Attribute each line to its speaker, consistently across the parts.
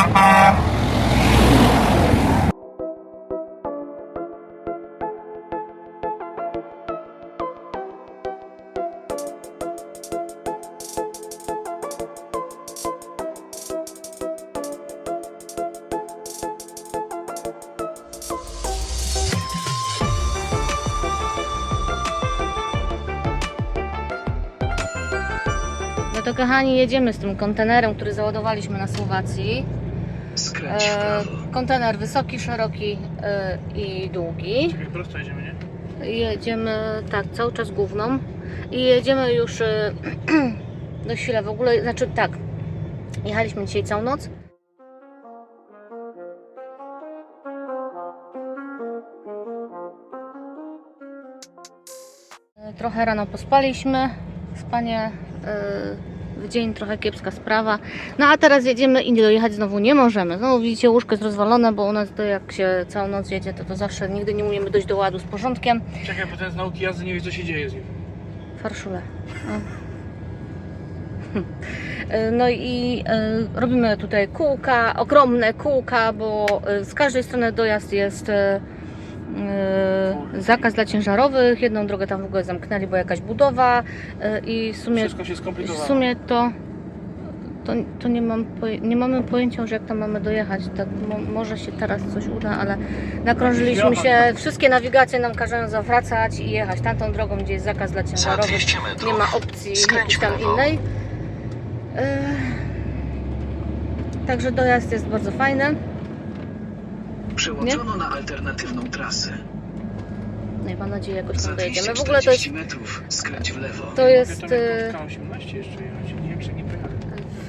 Speaker 1: No to kochani, jedziemy z tym kontenerem, który załadowaliśmy na Słowacji.
Speaker 2: Skręć w
Speaker 1: E,
Speaker 2: prawo.
Speaker 1: kontener wysoki, szeroki e, i długi.
Speaker 3: Czekaj, prosto jedziemy, nie?
Speaker 1: Jedziemy, tak, cały czas główną. I jedziemy już e, do chwilę w ogóle, znaczy tak, jechaliśmy dzisiaj całą noc. E, Trochę rano pospaliśmy. Spanie e, w dzień trochę kiepska sprawa. No a teraz jedziemy i dojechać znowu nie możemy. Znowu widzicie, łóżko jest rozwalone, bo u nas to jak się całą noc jedzie, to to zawsze nigdy nie umiemy dojść do ładu z porządkiem.
Speaker 3: Czekaj, bo ten z nauki jazdy nie wie, co się dzieje z nim.
Speaker 1: Farszule. No. No i e, robimy tutaj kółka, ogromne kółka, bo e, z każdej strony dojazd jest e, zakaz dla ciężarowych. Jedną drogę tam w ogóle zamknęli, bo jakaś budowa e, i w sumie,
Speaker 3: Wszystko się
Speaker 1: w sumie to, to, to nie, mam poje, nie mamy pojęcia, że jak tam mamy dojechać. Tak, mo, może się teraz coś uda, ale nakrążyliśmy się. Wszystkie nawigacje nam każą zawracać i jechać tamtą drogą, gdzie jest zakaz dla ciężarowych.
Speaker 2: 200 metrów.
Speaker 1: Nie ma opcji jakiejś tam innej. E, Także dojazd jest bardzo fajny.
Speaker 2: Przełączono na alternatywną trasę.
Speaker 1: No i mam nadzieję, jakoś tam dojedziemy. W ogóle to jest,
Speaker 2: 240 metrów. Skręć w lewo.
Speaker 1: to jest
Speaker 3: Mogę tam jak 18 jeszcze jechać. Nie wiem, czy nie pojechałem.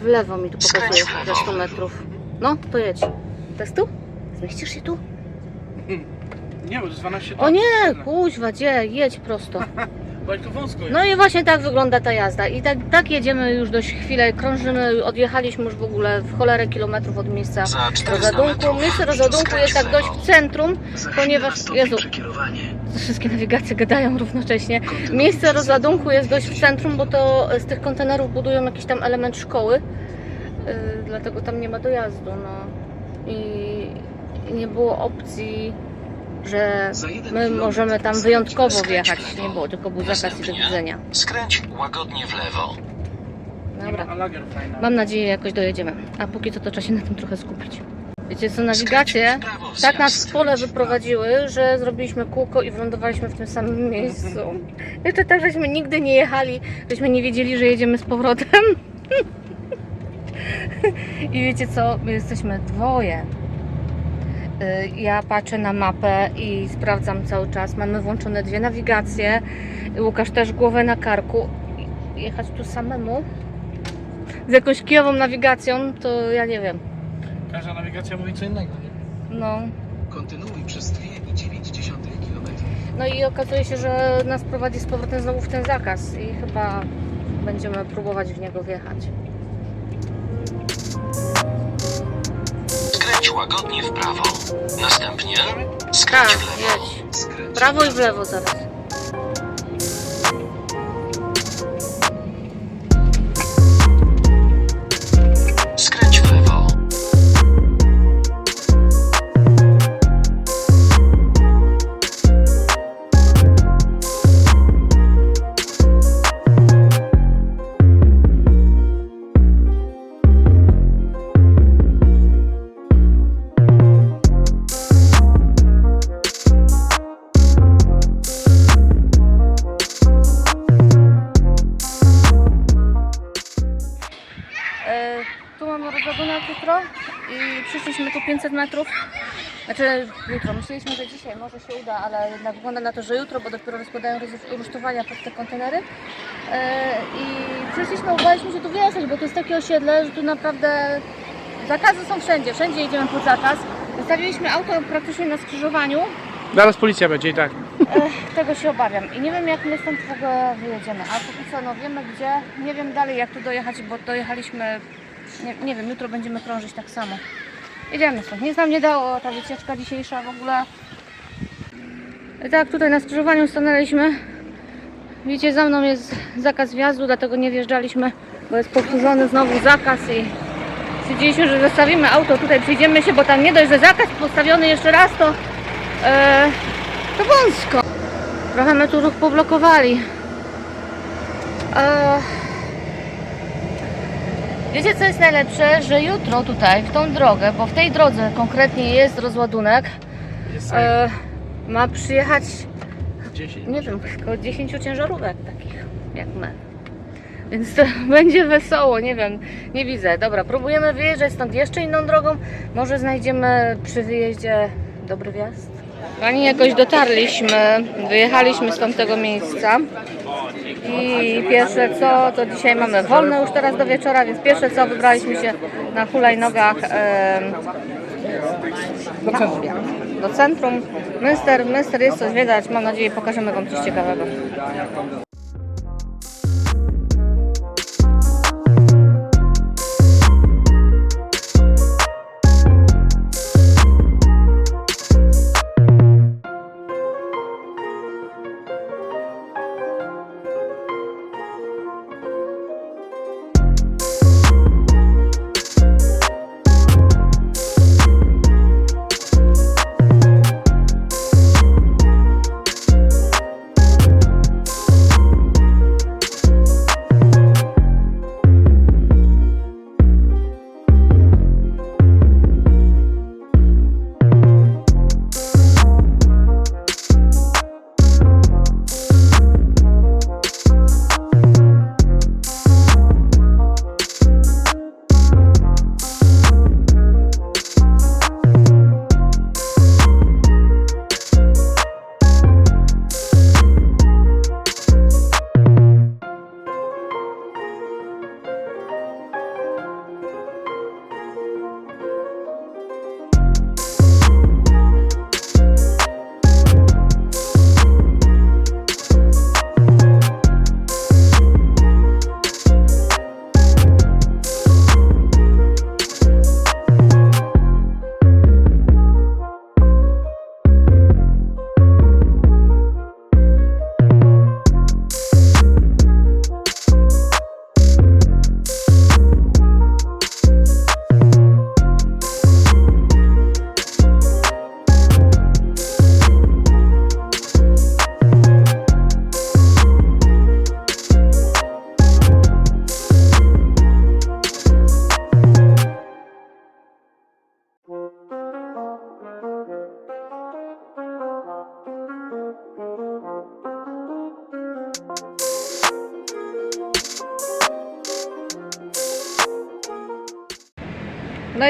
Speaker 1: w lewo mi tu pokazuje
Speaker 2: Skręć w lewo.
Speaker 1: za 100 metrów. No, to jedź. To jest tu? Zmieścisz się tu?
Speaker 3: Nie, bo to jest 12
Speaker 1: O nie, kuźwa, gdzie? Jedź prosto.
Speaker 3: Wąsko jest.
Speaker 1: No i właśnie tak wygląda ta jazda. I tak, tak jedziemy już dość chwilę, krążymy, odjechaliśmy już w ogóle w cholerę kilometrów od miejsca
Speaker 2: Za 400
Speaker 1: rozładunku.
Speaker 2: metrów.
Speaker 1: Miejsce rozładunku jest tak dość w centrum,
Speaker 2: Za chwilę
Speaker 1: ponieważ-
Speaker 2: nastąpi
Speaker 1: Jezu.
Speaker 2: przekierowanie.
Speaker 1: wszystkie nawigacje gadają równocześnie. Miejsce rozładunku jest dość w
Speaker 2: 200
Speaker 1: centrum, bo to z tych kontenerów budują jakiś tam element szkoły, yy, dlatego tam nie ma dojazdu. No. I nie było opcji, że my możemy tam wyjątkowo wjechać. Nie było, tylko był zakaz i do widzenia.
Speaker 2: Skręć łagodnie w lewo.
Speaker 1: Dobra. Mam nadzieję, jakoś dojedziemy. A póki co to trzeba się na tym trochę skupić. Wiecie co, nawigacje tak nas w pole wyprowadziły, że zrobiliśmy kółko i wylądowaliśmy w tym samym miejscu. Jeszcze tak, żeśmy nigdy nie jechali, żeśmy nie wiedzieli, że jedziemy z powrotem. I wiecie co, my jesteśmy dwoje. Y, Ja patrzę na mapę i sprawdzam cały czas. Mamy włączone dwie nawigacje. Łukasz też głowę na karku. Jechać tu samemu z jakąś kijową nawigacją, to ja nie wiem.
Speaker 3: Każda nawigacja mówi co innego, nie?
Speaker 1: No,
Speaker 2: Kontynuuj przez 2,9 km.
Speaker 1: No i okazuje się, że nas prowadzi z powrotem znowu w ten zakaz i chyba będziemy próbować w niego wjechać.
Speaker 2: Łagodnie w prawo. Następnie
Speaker 1: Tak,
Speaker 2: skręć w lewo.
Speaker 1: jedź.
Speaker 2: Skręć
Speaker 1: Prawo i w lewo zaraz. I przyszliśmy tu 500 metrów. Znaczy jutro, myśleliśmy, że dzisiaj może się uda, ale jednak wygląda na to, że jutro, bo dopiero rozkładają roz- rusztowania pod te kontenery. E, I przyszliśmy, udało się tu wjechać, bo to jest takie osiedle, że tu naprawdę zakazy są wszędzie, wszędzie jedziemy pod zakaz. Zostawiliśmy auto praktycznie na skrzyżowaniu,
Speaker 3: Zaraz policja będzie i tak.
Speaker 1: Ech, tego się obawiam i nie wiem jak my stąd w ogóle wyjedziemy, a póki co no wiemy gdzie, nie wiem dalej jak tu dojechać, bo dojechaliśmy, nie, nie wiem, jutro będziemy krążyć tak samo. Jedziemy stąd, nic nam nie dało ta wycieczka dzisiejsza w ogóle. Tak, tutaj na skrzyżowaniu stanęliśmy. Widzicie, za mną jest zakaz wjazdu, dlatego nie wjeżdżaliśmy, bo jest powtórzony znowu zakaz i Stwierdziliśmy, że zostawimy auto tutaj, przyjdziemy się, bo tam nie dość, że zakaz postawiony jeszcze raz, to, e, to wąsko. Trochę my tu ruch poblokowali. E, wiecie co jest najlepsze? Że jutro tutaj, w tą drogę, bo w tej drodze konkretnie jest rozładunek,
Speaker 3: Jest
Speaker 1: e, ma przyjechać
Speaker 3: 10.
Speaker 1: nie wiem, około 10 ciężarówek takich jak my. Więc to będzie wesoło, nie wiem, nie widzę. Dobra, próbujemy wyjeżdżać stąd jeszcze inną drogą. Może znajdziemy przy wyjeździe dobry wjazd. Pani jakoś dotarliśmy, wyjechaliśmy z tamtego miejsca. I pierwsze co, to dzisiaj mamy wolne już teraz do wieczora, więc pierwsze co wybraliśmy się na hulajnogach
Speaker 3: Do centrum.
Speaker 1: do centrum. Münster, Münster jest coś widać, mam nadzieję pokażemy Wam coś ciekawego.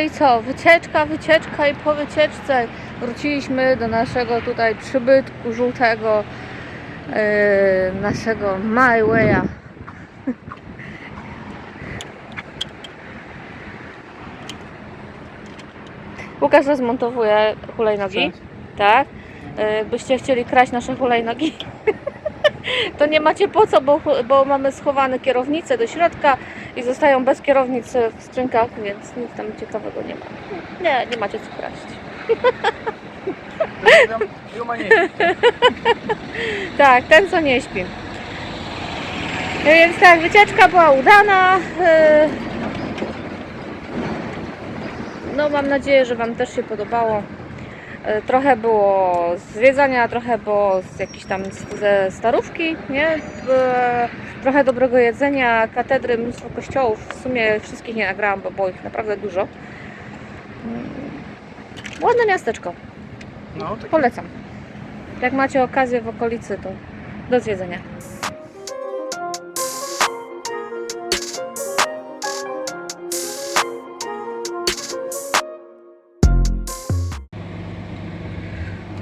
Speaker 1: I co? Wycieczka, wycieczka i po wycieczce wróciliśmy do naszego tutaj przybytku żółtego, yy, naszego My Way'a. Łukasz rozmontowuje hulajnogi. Tak. Yy, Jakbyście chcieli kraść nasze hulajnogi, to nie macie po co, bo, bo mamy schowane kierownice do środka i zostają bez kierownic w skrzynkach, więc nic tam ciekawego nie ma. Nie, nie macie co kraść. Tak, ten co nie śpi. No Więc tak, wycieczka była udana. Yy, No mam nadzieję, że Wam też się podobało. Yy, Trochę było zwiedzania, trochę było z jakiejś tam ze starówki, nie? Trochę dobrego jedzenia, katedry, mnóstwo kościołów. W sumie wszystkich nie nagrałam, bo było ich naprawdę dużo. Mm, Ładne miasteczko.
Speaker 3: No, tak.
Speaker 1: Polecam. Jak macie okazję w okolicy, to do zwiedzenia.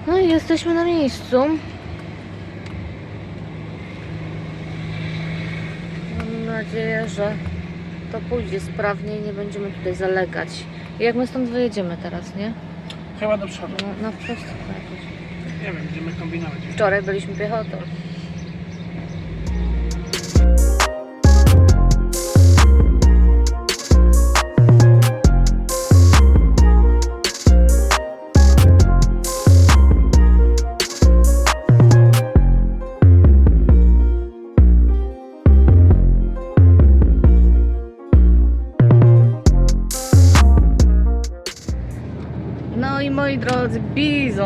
Speaker 1: No i jesteśmy na miejscu. Mam nadzieję, że to pójdzie sprawnie i nie będziemy tutaj zalegać. I jak my stąd wyjedziemy teraz, nie?
Speaker 3: Chyba do przodu.
Speaker 1: No, na prosto jakoś.
Speaker 3: Nie wiem, będziemy kombinować.
Speaker 1: Wczoraj byliśmy piechotą.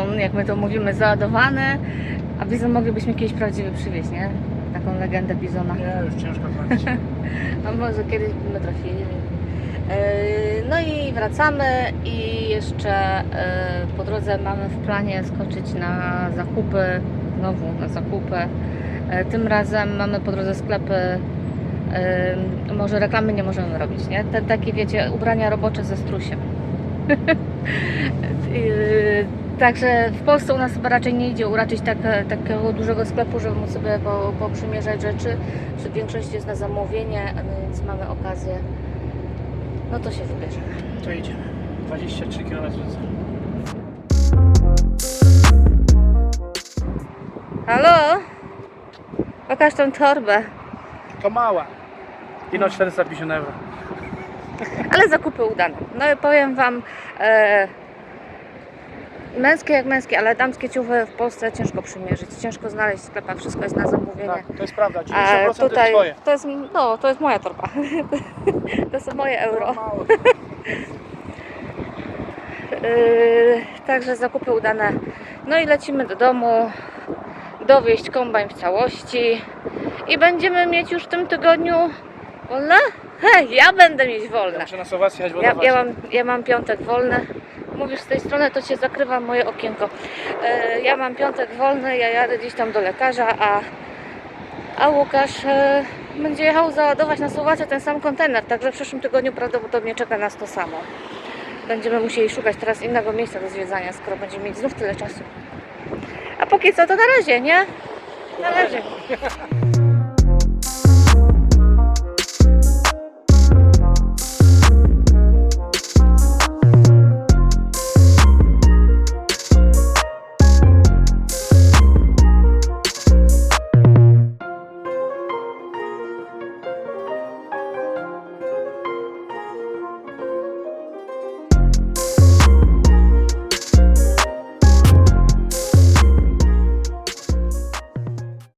Speaker 1: Bizon, jak my to mówimy, załadowany. A bizon moglibyśmy kiedyś prawdziwy przywieźć, nie? Taką legendę bizona.
Speaker 3: Nie, już ciężko trafić.
Speaker 1: A może kiedyś byśmy trafili. Yy, No i wracamy i jeszcze yy, po drodze mamy w planie skoczyć na zakupy, znowu na zakupy. Yy, Tym razem mamy po drodze sklepy, może reklamy nie możemy robić, nie? Te takie wiecie, ubrania robocze ze strusiem. Także w Polsce u nas chyba raczej nie idzie uraczyć tak, takiego dużego sklepu, żeby móc sobie po, poprzymierzać rzeczy. Że w większości jest na zamówienie, więc mamy okazję. No to się wybierzemy.
Speaker 3: To idziemy. 23 km.
Speaker 1: Halo? Pokaż tą torbę.
Speaker 3: To mała. Ino 450 euro.
Speaker 1: Ale zakupy udane. No i powiem Wam, e, męskie jak męskie, ale damskie ciuchy w Polsce ciężko przymierzyć. Ciężko znaleźć w sklepach, wszystko jest na zamówienie.
Speaker 3: Tak, to jest prawda. 90%
Speaker 1: A
Speaker 3: to jest
Speaker 1: tutaj
Speaker 3: twoje.
Speaker 1: to jest, no, to jest moja torba. To są moje euro. Yy, także zakupy udane. No i lecimy do domu, dowieść kombajn w całości i będziemy mieć już w tym tygodniu wolne? Hej, ja będę mieć
Speaker 3: Ja
Speaker 1: wolne.
Speaker 3: muszę na Słowację jechać
Speaker 1: Ja, ja, mam, ja mam piątek wolny. Mówisz z tej strony, to cię zakrywa moje okienko. E, ja mam piątek wolny, ja jadę gdzieś tam do lekarza, a, a Łukasz e, będzie jechał załadować na Słowację ten sam kontener, także w przyszłym tygodniu prawdopodobnie czeka nas to samo. Będziemy musieli szukać teraz innego miejsca do zwiedzania, skoro będziemy mieć znów tyle czasu. A póki co to na razie, nie? Na razie.